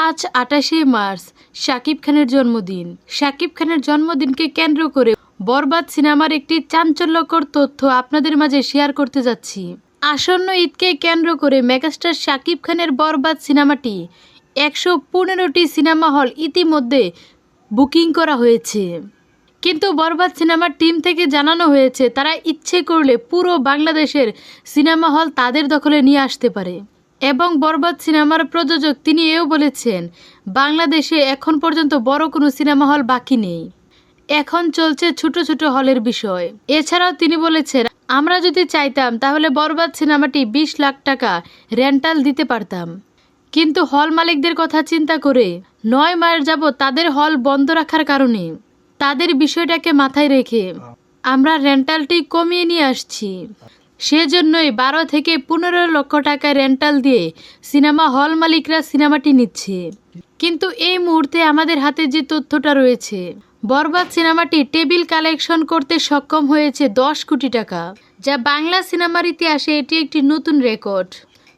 আজ আটাশে মার্চ, শাকিব খানের জন্মদিন। শাকিব খানের জন্মদিনকে কেন্দ্র করে বরবাদ সিনেমার একটি চাঞ্চল্যকর তথ্য আপনাদের মাঝে শেয়ার করতে যাচ্ছি। আসন্ন ঈদকে কেন্দ্র করে মেগাস্টার শাকিব খানের বরবাদ সিনেমাটি একশো পনেরোটি সিনেমা হল ইতিমধ্যে বুকিং করা হয়েছে। কিন্তু বরবাদ সিনেমার টিম থেকে জানানো হয়েছে, তারা ইচ্ছে করলে পুরো বাংলাদেশের সিনেমা হল তাদের দখলে নিয়ে আসতে পারে। এবং বরবাদ সিনেমার প্রযোজক তিনি এও বলেছেন, বাংলাদেশে এখন পর্যন্ত বড় কোনো সিনেমা হল বাকি নেই। এখন চলছে ছোট ছোট হলের বিষয়। এছাড়াও তিনি বলেছেন, আমরা যদি চাইতাম তাহলে বরবাদ সিনেমাটি বিশ লাখ টাকা রেন্টাল দিতে পারতাম। কিন্তু হল মালিকদের কথা চিন্তা করে নয় মাস যাব তাদের হল বন্ধ রাখার কারণে তাদের বিষয়টাকে মাথায় রেখে আমরা রেন্টালটি কমিয়ে নিয়ে আসছি। সেজন্যই বারো থেকে পনেরো লক্ষ টাকা রেন্টাল দিয়ে সিনেমা হল মালিকরা সিনেমাটি নিচ্ছে। কিন্তু এই মুহূর্তে আমাদের হাতে যে তথ্যটা রয়েছে, বরবাদ সিনেমাটি টেবিল কালেকশন করতে সক্ষম হয়েছে দশ কোটি টাকা, যা বাংলা সিনেমার ইতিহাসে এটি একটি নতুন রেকর্ড।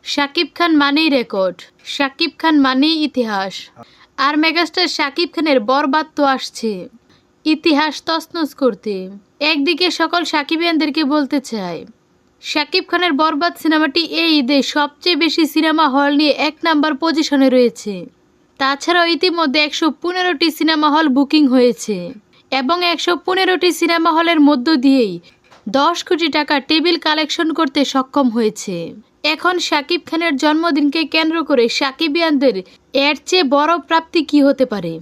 শাকিব খান মানেই রেকর্ড, শাকিব খান মানেই ইতিহাস। আর মেগাস্টার শাকিব খানের বরবাদ তো আসছে। ইতিহাস তছনছ করতে। একদিকে সকল সাকিবিয়ানদেরকে বলতে চাই শাকিব খানের বরবাদ সিনেমাটি এই ঈদে সবচেয়ে বেশি সিনেমা হল নিয়ে এক নাম্বার পজিশনে রয়েছে। তাছাড়াও ইতিমধ্যে একশো পনেরোটি সিনেমা হল বুকিং হয়েছে এবং একশো পনেরোটি সিনেমা হলের মধ্য দিয়েই দশ কোটি টাকা টেবিল কালেকশন করতে সক্ষম হয়েছে। এখন শাকিব খানের জন্মদিনকে কেন্দ্র করে সাকিবিয়ানদের এর চেয়ে বড় প্রাপ্তি কি হতে পারে?